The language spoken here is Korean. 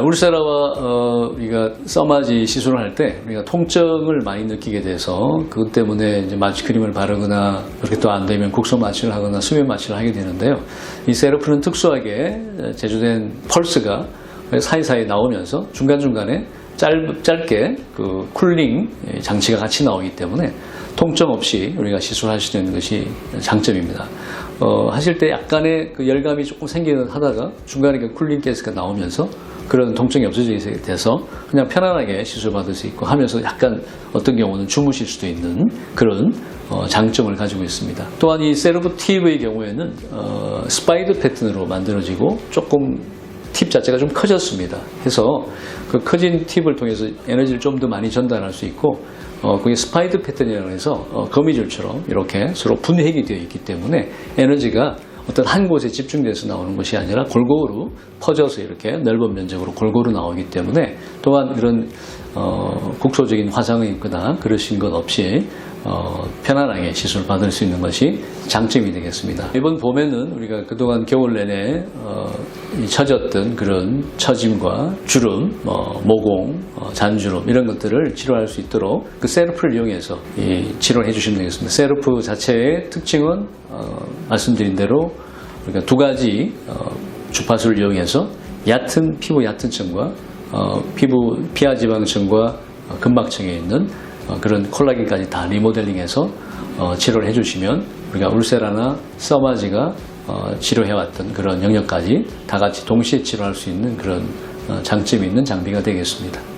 울세라와 어, 우리가 써마지 시술을 할 때 우리가 통증을 많이 느끼게 돼서 그것 때문에 이제 마취 크림을 바르거나 그렇게 또 안 되면 국소 마취를 하거나 수면 마취를 하게 되는데요. 이 세로프는 특수하게 제조된 펄스가 사이사이 나오면서 중간중간에 짧, 짧게 그 쿨링 장치가 같이 나오기 때문에 통증 없이 우리가 시술할 수 있는 것이 장점입니다. 어, 하실 때 약간의 그 열감이 조금 생기는 하다가 중간에 그 쿨링 가스가 나오면서 그런 통증이 없어지게 돼서 그냥 편안하게 시술 받을 수 있고 하면서 약간 어떤 경우는 주무실 수도 있는 그런 어, 장점을 가지고 있습니다. 또한 이 세르브 팁의 경우에는 어, 스파이드 패턴으로 만들어지고 조금 팁 자체가 좀 커졌습니다. 해서 그 커진 팁을 통해서 에너지를 좀 더 많이 전달할 수 있고 어, 그게 스파이드 패턴이라고 해서 어, 거미줄처럼 이렇게 서로 분해이 되어 있기 때문에 에너지가 어떤 한 곳에 집중돼서 나오는 것이 아니라 골고루 퍼져서 이렇게 넓은 면적으로 골고루 나오기 때문에 또한 이런 어, 국소적인 화상이 있거나 그러신 것 없이 어, 편안하게 시술을 받을 수 있는 것이 장점이 되겠습니다. 이번 봄에는 우리가 그동안 겨울 내내 어, 이 처졌던 그런 처짐과 주름, 어, 모공, 어, 잔주름 이런 것들을 치료할 수 있도록 그 세르프를 이용해서 이 치료를 해주시면 되겠습니다. 세르프 자체의 특징은 어, 말씀드린 대로 우리가 두 가지 어, 주파수를 이용해서 얕은 피부 얕은 층과 어, 피부 피하 지방층과 어, 근막층에 있는 어, 그런 콜라겐까지 다 리모델링해서 어, 치료를 해주시면 우리가 울세라나 써마지가 어, 치료해왔던 그런 영역까지 다 같이 동시에 치료할 수 있는 그런 어, 장점이 있는 장비가 되겠습니다.